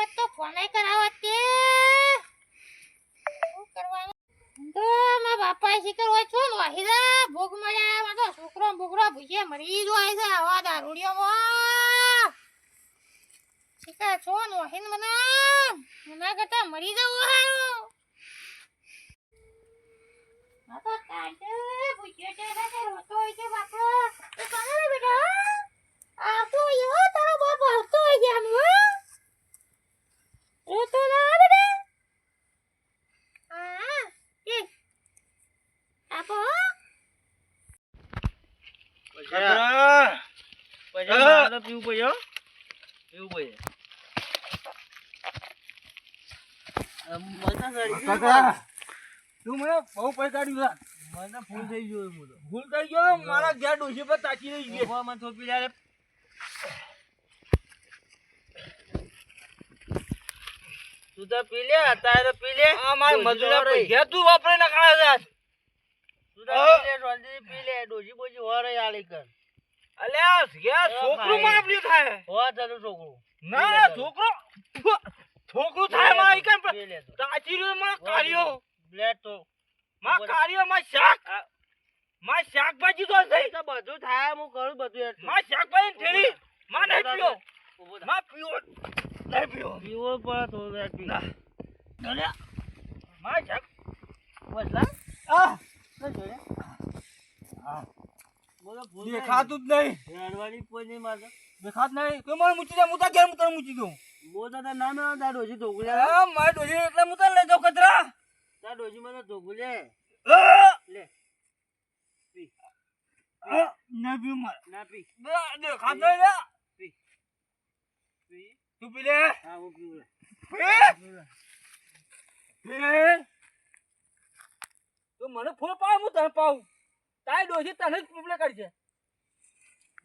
તો વાત તો ફોને કરાવત કે તો મા બાપા શીખર હોય છો વાહિદા ભોગ મળ્યા માં તો છોકરો બોકરો ભૂજે મરી જાય છે, આવા દારૂડિયામાં. શીખર છો ને વાહિદ મને મના કરતા મરી જવું હારું. મા તો કાંટે ભૂજે છે તે રોતો હોય છે બાપો એ કોને બેટા? આવતો હોય હો તારો બાપ આવતો હોય છે આમ હો રોતો ના બેટા હા એ આપો કચરા. પછી પીવું પડે હો. એવું ભાઈ ગયું. તું મને બહુ પૈસાડ્યું છે. મને ફૂલ થઈ ગયો ભૂલ થઈ ગયો મારા ઘેર ડોશી પર તાકી રહી ઊભા મને થોપી લે તું તો પી લે અત્યારે પી લે. આ મારા ડોશી મજૂરના તો વાપરી ના છે. તું તો પી લે શાંતિથી પી લે ડોશી બોશી હો આલી કર અલ્યા ઘેર છોકરું ભાઈ. થાય. હો તારું છોકરું. ના છોકરો. છોકરું થાયમાં ઈ કેમ પી તાચી રહ્યો માં કાર્યો બ્લેડ તો માં કાર્યો માં શાક. માં શાકભાજી તો થઈ તો બધું થાય હું કરું બધું એટલું. માં શાકભાજી થેલી માં નહીં થા. માં પીવો નહીં પીવો. પીવો પડે થોડું ના. અલ્યા માં શાક. બસલા? આ હા. દેખાતું જ નહીં હેડવાની કોઈ નહીં મારતો. દેખાત નહીં કોઈ મને મૂકી દે હું ઘેર હું તને મૂકી દઉં તાર નામ આવે તાર ડોશી ધોકું લે. આ મારી ડોશી એટલે હું તને લઈ જાઉં કચરા તાર ડોશી મને લે. આ! પી. ના મારે ના પી. દેખાત નહીં લે પી. પી. તું પી લે હા, હું પીવું લે. પી પી તું મને ફોન પાવ હું તને પાઉં તારી ડોશી તને જ પીપલે કરશે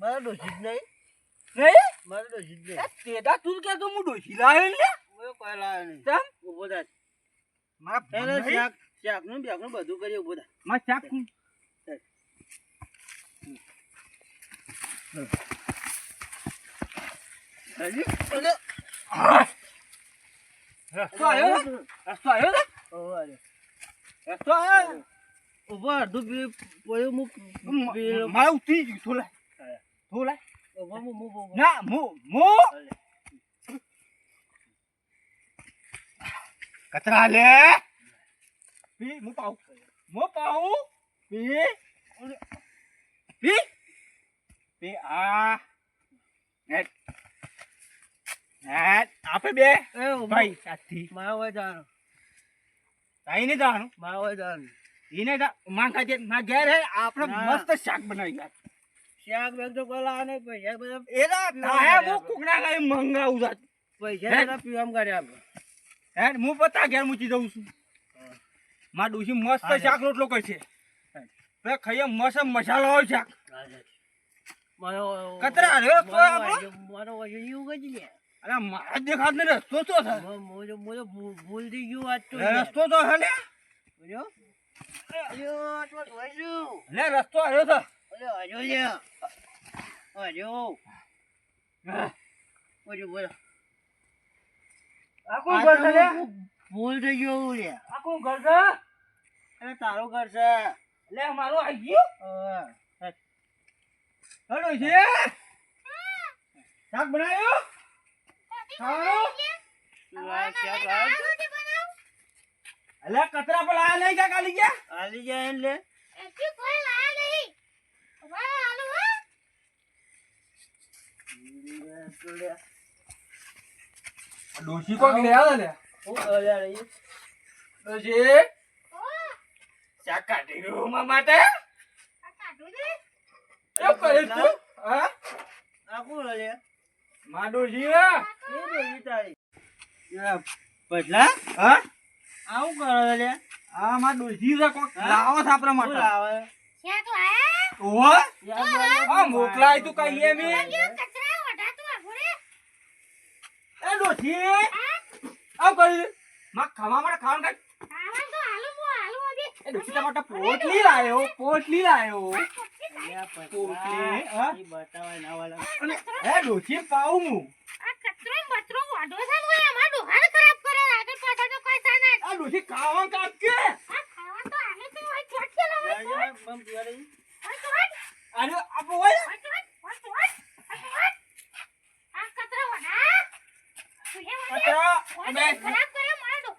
મારા ડોશી જ નહીં. નહીં મારા ડોશી જ નહીં. તેડા તું કે તો હું ડોશી લાવે ને હું કોઈ લાવે નહીં. તમ ઊભો થાય મારા એને શાક શાકનું ને બેકનું બધું કરી ઊભો થાય મારા શાક કું રસ્તો આવ્યો રસ્તો આવ્યો ને? રસ્તો આવ્યો ને? ઊભો અડધું પી પોયું હું પી લઉં. મારે ઉતરી ગયું થોલા થોલા ઊભો હું હું ઊભો. ના મો મો અલે. કચરા લે પી મુ પાઉ મો પાઉ પી પી પી આ નેટ નેટ આપે બે એ ઊભો. ભાઈ સાથી મારા હોય જવાનું. તાઈ ને જાણું મારા હોય જવાનું. ઈને જા માં ખાજે ઘેર હે આપણે મસ્ત શાક બનાવી શાક તો કોઈ ને. પૈસા બધા એલા ગાય મંગાવું જા પૈસા? બધા પીવામાં આપણે. હે હું પતા ઘેર મૂકી દઉં છું માં ડુસી મસ્ત શાક રોટલો કરશે બે ખાઈએ મસ્ત મસાલો હોય શાક કતરા રહ્યો તો આપણો? મારો કઈ લે. અરે મારા દેખાત ને રસ્તો તો છે મોજો મોજો ભૂ- ભૂલ થઈ ગયું આજ તો રસ્તો તો હે બોલ્યો? તો. લે રસ્તો આવ્યો અલ્યો, આજો લે. આજો. બોલો, બોલો. આ કોણ ઘર છે લે ભૂલ થઈ ગયું લે આ કોણ ઘર છે અરે તારું ઘર છે લે મારો આવી ગયો હા. હેડો છે શાક બનાવ્યો ખાવાનું તું? અલે કચરા પર લાયા નહીં કા કાલી ગયા? આલી કોઈ લાયા નહીં. આલુ હા. ડોશી કોક લે લે. ડોશી. ઓ કાઢી રહ્યો માટે? એ કરે તું હા? આ કોણ અલ્યા માં ડોશી એ ડોશી તારી. પટલા હા? આવું કરો લે આ માં ડોશી છે કોક. લાવો થા આપણા માટે. લાવે? ક્યાં તું આયા? ઓહો. આ મોકલાય તું કહીએ એમ કચરા વઢા તું આઘુરે એ ડોશી આ આવ કરી માં ખાવા માટે ખાવાનું કાંઈ ખાવાનું તો હાલું મો હાલું હજી. એ ડોશી તમારા પોટલી લાયો પોટલી લાયો. પોટલી, હા? ઈ બતાવાય ના વાલા. એ ડોશી પાઉં હું. તું એ વાઢે કચરા હોય અબે. તો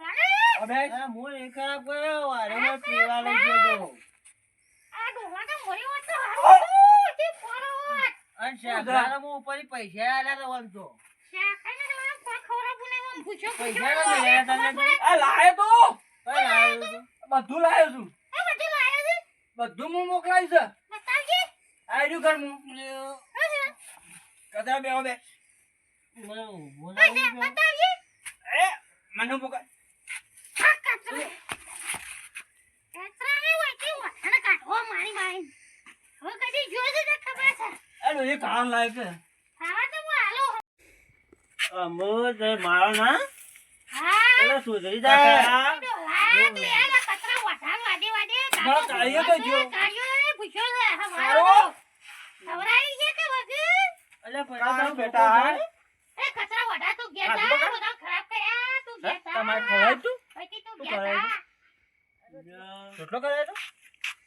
ખરાબ કર્યો, વારેમાં પીવા લઈ ગયો અને શાકભાજીમાં ઉપરથી પૈસા આલ્યા તો આમ તો. શાખાને તો કોઈ ખવડાવવું નહીં આમ પૂછો પૈસા મળ્યા તને. આ લાયો તો? બધું લાયો છું. આ બધું લાયો છે? બધું હું મોકલાવી છે. બતાવજે. આયડ્યું ઘર હું લ્યો. કચરા બે. હા. બતાવજે. એ મને મોકલ આ કચરો. કચરાને વાંચી વાસણ કાઢવો મારી મારી. હવે કદી જોયું તો ખબર છે? એ ડોશી ખાવાનું લાયો છે. હું અમો તે મારો ના? હા. સુધરી જાય કેટલો કરાયો તો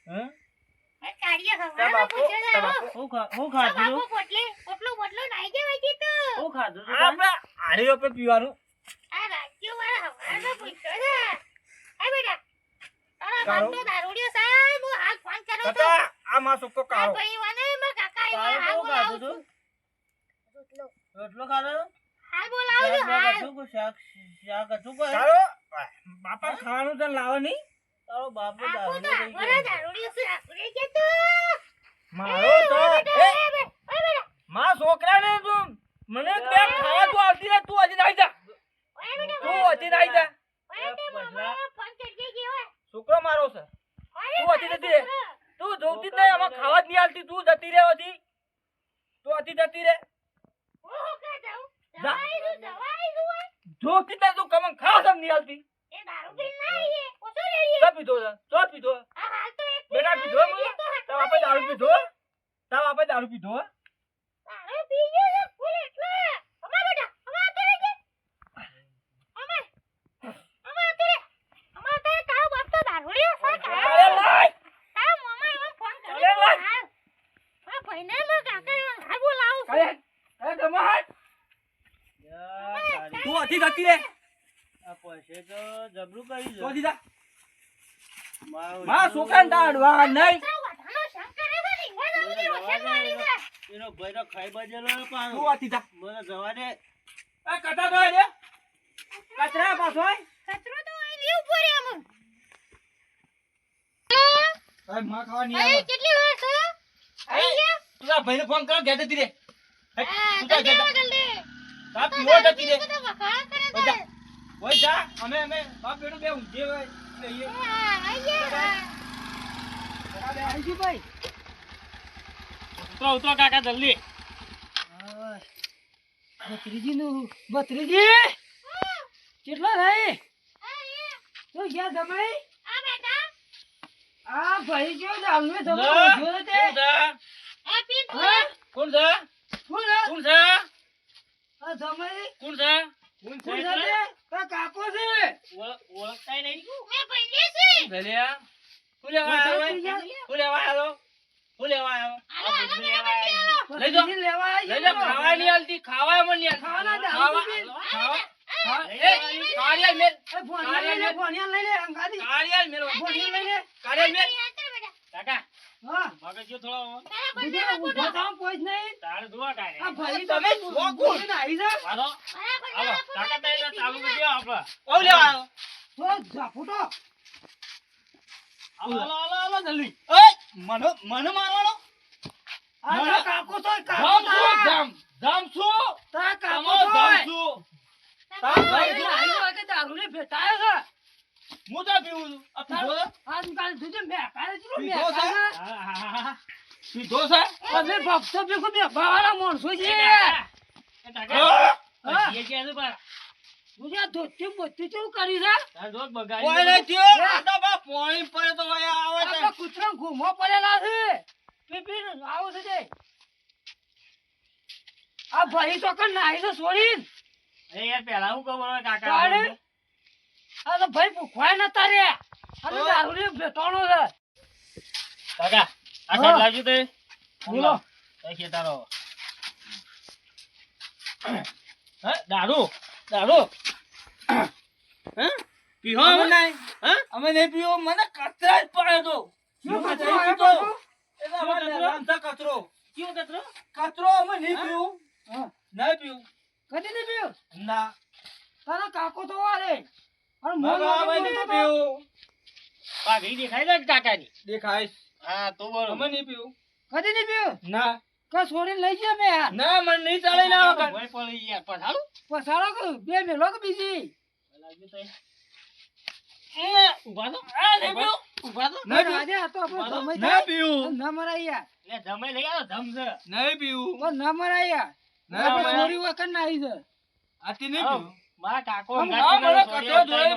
હે એ કાળિયો તાર ખવડાવવા બાપુ? પૂછ્યો છે તાર હો. ખાધું તું? પોટલી પોટલું બોટલું નાઈ ગયા વૈકી તું. હું ખાધું તારે? આપણે પીવાનું. આ રાજ્યો મારા હવારનો પૂછ્યો છે એ બેટા તારા. બાપનો દારૂડિયો સાહેબ હું હાલ ફોન કરું તો આ માં સુકો આ કાળો. ભાઈ વાને મારા કાકા એ હાલ બોલાવું છું. રોટલો. રોટલો ખાધો? હાલ બોલાવું છું હાલ હતું કે શાક- શાક હતું કો કાળો બાપા ખાવાનું તો લાવો નહીં. તારો બાપો આપો તો દારૂ લઈ આપો દારૂડિયો છે આપણે કે તો? મારો તો માં છોકરાને તું મને બે ખાવા તો આવતી રહે તું હજી નાઈ જા. તું હજી નાઈ જા. છોકરો મારો છે. તું હજી જતી રે તું જોતી જ નહીં, આમાં ખાવા જ નહીં આવતી. તું જતી રે હજી. તું હજી જતી રે. જોતી જ નહીં, તું કમન ખાવા જ નહીં આવતી. પીધો પીધો બેટા પીધો તાર બાપે દારૂ પીધો? તાર બાપા દારૂ પીધો દારૂ પી ગયો છે ફૂલ એટલે. અમાર બેટા, અમાર આતો રહી જા. અમાર. અમાર આતો રહે. અમાર આતો રહે. તારો બાપ તો દારૂડિયો છે અરે કાં? લાય તારા મામા એવો ફોન કર્યો અરે તો લાય. હાલ. મારા ભાઈને મારા કાકાએ હાલ બોલાવું છું. અરે અરે ધમાલ યા તારી. તું હજી જતી રે. આ પૈસે તો જબરું કરી તું દો. જા મારું મારા એટલું- છોકરાને તાડવા નહીં. એનો ભાઈ તો ખાઈ બજેલો પાછો. તું હજી જા. મને જવા દે. એ કચરા તો રે કચરા પાછો કચરો તો અહીં લઈ ઊભો રહે અરે માં ખાવા નહીં આવે કેટલી વાર છે? અહીં ગયા? તું ભાઈને ફોન કરો તું જા, જા. જા તો પીવો જતી રે ઓય જા. જા અમે અમે બાપ બેડો બે ઊંઘે હોય લઈએ અહીં ગયા. ઉતરો ઉતરો. કાકા જલ્દી. બત્રીજી નું બત્રીજી કેટલા થાય? તો ગયા જમાઈ? આ બેટા, આ ભાઈ ગયો દારૂ લે, જમા જોયો તે. કોણ છે આ પી તું. હા? કોણ છે કોણ છે? કોણ છે જમાઈ કોણ છે? કોણ છે તે? કાકો છે. ઓળખતાય નહીં. મેં ભાઈને છે. લેવા આવ્યો? હાલો, હાલો, મેરા બંને હાલો. લઈ આવી લઈ જા ખાવા નહીં આલતી ખાવા મને નહીં ખાવાના ખાવા. ખાવા ખાવા એ કાળિયા મેલ ભોણિયા લઈ લે ભોણિયા લઈ લે અંગારી કાળિયા મેલ ભોણિયા લઈ લે. કાળિયા મેલ. કાકા. મગજ જો થોડો. થાવ કોઈ જ નહીં. તારે જોવા કાઢે આ ભાઈ તમે? બોલીને આવી જા. હાલો. હાલો. કાકા તારે ચાલુ કરી દો ઓ લેવા આવ્યો તો જા ફૂટો. હાલો હાલો હાલો હાલો જલ્દી. ઓય મને મને મારવાનો. આ કાકો તો કાકો જામ જામ જામ છું. તારા કાકો જામ છું. તારા ભાઈ તો આવી દારૂ ને ભેટાયો છે. હું તો પીવું છું. આ પીધો છે? આજકાલ તું જે છે ને, પીધો છે? છે અમે ભક્તો ભેગો બે બાવાના માણસો છીએ એ ક્યાં છે બાર? તું આ ધોતી બોતી કેવું કર્યું છે? તાર જોત બગાડી થયો. આ તો બા પોણી પડે તો વયા આવે છે. આપણા ઘૂમો પડેલા છે. પી પી આવો છે તે. આ ભાઈ તો કન નાહી તો છોડીને એ યાર પેલા હું કહું કાકા. તારે? તો ભાઈ ભૂખવાય નતા રે આ તો દારૂ ને ભેટાણો છે. કાકા આ. સાઈડ લાવજો તે? બોલો. એ ખેતારો. હે દારૂ? દારૂ? હે? પીહો અમે નહીં હે? અમે નહીં પીવો મને કચરા જ પડ્યો તો. શું કચરો આવ્યો એટલે અમારે નામથી કચરો? કેવો કચરો. કચરો? અમે નહીં પીવું. નહીં પીવું. કદી નહીં પીવું? ના. તારા કાકો તો મોં ના, તો- પાઘડી દેખાય છે કાકાની દેખાય હા તો બરોબર અમે નહીં પીવું. કદી નહીં પીવું? ના. કે છોડીને લઈ ગયા મેં યાર ના મને નહીં ચાલે ના વગર પડી યાર પછાડું? પસાડો કે બે મેલો કે બીજી. ઊભા તો આ નહીં પીવું. ઊભા તો પણ આજે આ તો આપણે ના પીવું. ના મરાય યાર. લે જમાઈ લઈ આવો ધમ છે. નહીં પીવું. પણ ના મરાય યાર. ના આપણે છોડી વખત ના આવી છે. આથી નહીં પીવું. મારા કાકો મને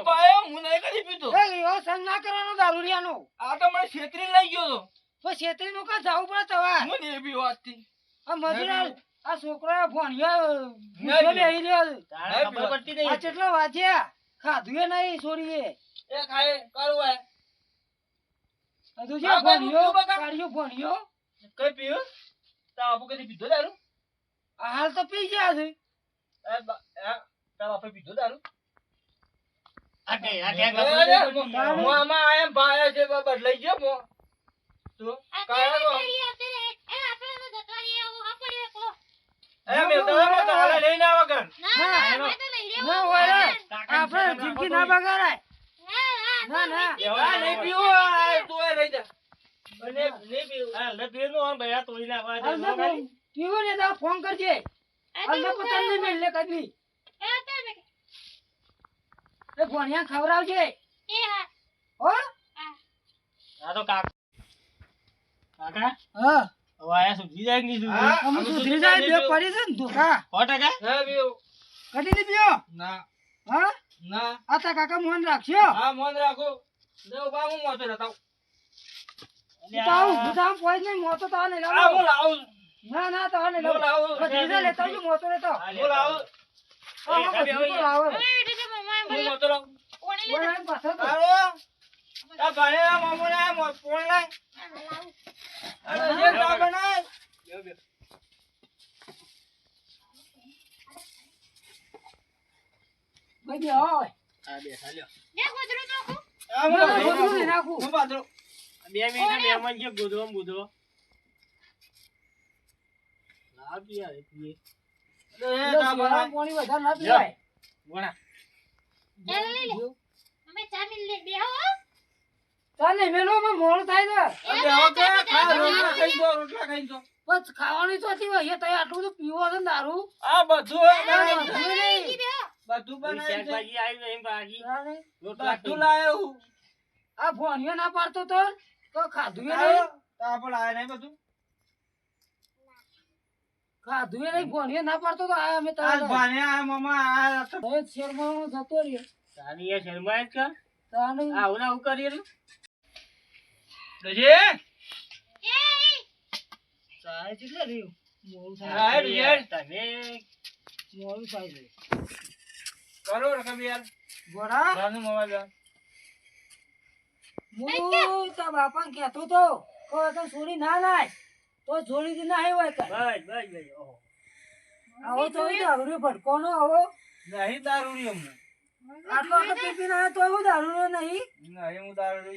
પાયો હું નહીં કરી પીતો એ એવો સંગ ના કરવાનો દારૂડિયાનો. આ તો મને છેતરી લઈ ગયો તો. છેતરી નું કા જવું પડે તવા હું નહીં પીવું આજથી. આ મજૂરા આ છોકરા ભણ્યા ભૂખ્યો બેહી રહ્યો. છે. ખબર પડતી આ કેટલો વાંચ્યા ખાધું એ નહીં છોડીએ એ ખાય કરું હે હજુ છે ભણ્યો કાઢ્યો ભણ્યો. કઈ પીવું તા બાપુ કદી પીધો દારૂ? આ હાલ તો પી ગયા છે. તારા બાપે પીધો દારૂ? આ કે- આ કે અરે, હું આમાં આયા ભાયા છે બાબા લઈ ગયો મો. તો કાયા તો એ મેં તો એમ તો હાલે લઈને આવા કર ના હોય રે. આપણે. જિંદગી ના બગાડાય. ના ના નહીં પીવું તું જા. ને ફોન કરજે. પતંગ નહીં મેળ લે કદી એ ગોણિયા ખવડાવજે. હો. આ તો કાકા કાકા? હા. હવે આયા સુધરી જાય કે નહીં સુધરી? હા, અમે સુધરી જાય બે પડી છે ને ધોકા. સો ટકા ના. હા? ના. આ તા કાકા મોહન રાખશો હા મન રાખો. દેવ બા હું મોતો રહેતા તાવ બુધામ પોઈ નહીં મોતો તાવ નહીં આ હું લાવું ના ના તાવ નહીં હું લાવો લેતા આવજો મોતો લેતો હું લાવું હા હા ભત્રીજો લાવો બે ચાલ્યો ના, આ હું ગોદડું નહીં નાખું. હું પાથરો બે મિનિટ મહેમાન છે ગોદરો ગોદરો લાવ યાર એટલે એ એટલે ચા શિયાળામાં બનાય પાણી વધારે ના પીવાય. બોણા ચાલ ને, મેલોમાં થાય છે. અબે કે ખા રોટલા ખાઈ દો રોટલા ખાઈ દો બસ ખાવાની તો હતી હોય. એ આટલું પીવો છે ને દારૂ. આ બધું નહીં. બધું. બધું લાયો આ ભોણિયો ના પાડતો તો તો ખાધું નહીં બધું ખાધું એ નહીં. ભોણિયો ના પાડતો તો આ અમે આ તારે. ભાને આ મમ્મા આ હવે શેરમાં જતો રહ્યો. તારી આ શર્મા જ કર તારે આવું ના આવું કરી રહ્યું દજે ચાય કેટલે રહ્યું? મોડું. રાઈટ યાર તમે મોડું થાય કરો રકમ યાર રાનું બાપાને કહેતો તો કે તો છોડી ના લાય તો જોડી દીને આવ્યો હોય તો. બસ બસ બસ ઓહો. આવો તો દારૂ ભટકોનો આવો? નહીં દારૂ અમને. આટલો આટલો પી પીને આવ્યો તો હું દારૂ નહીં. નહીં હું દારૂ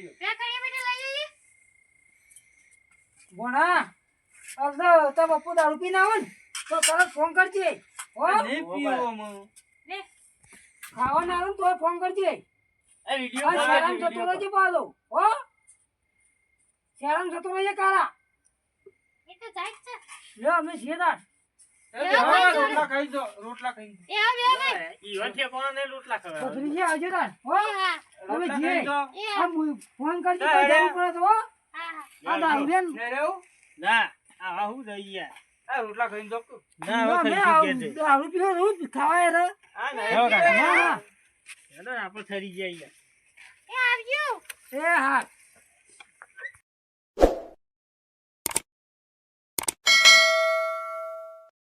ભણા હવે તો બપુ દારૂ પીને આવે ને તો તરત ફોન કરજે. હો? નહીં પીવો અમે. ખાવા ના આવે તો ફોન કરજે. એ વિડિયો શેરામ જતો રહેજે પાછો. હો? શેરામ જતો રહેજે કાળા લે અમે છીએ તાર. રોટલા ખાઈ દો રોટલા ખાઈ દો. ઈવન છે કોણ ને રોટલા ખવડાવે જે આવજે તાર હો. અમે ખાઈ દો. આ મુ- ફોન કરજો તો જરૂર પડે તો હો. આ દારૂ બેન ને રેવ ના. આ હું આ રોટલા ખાઈ જોતું ના હવે આ. દારૂ પીવો રોજ ખાવાય રે હા હા હેલો, આપણે ઠરી ગયા એ આવજો. એ હા.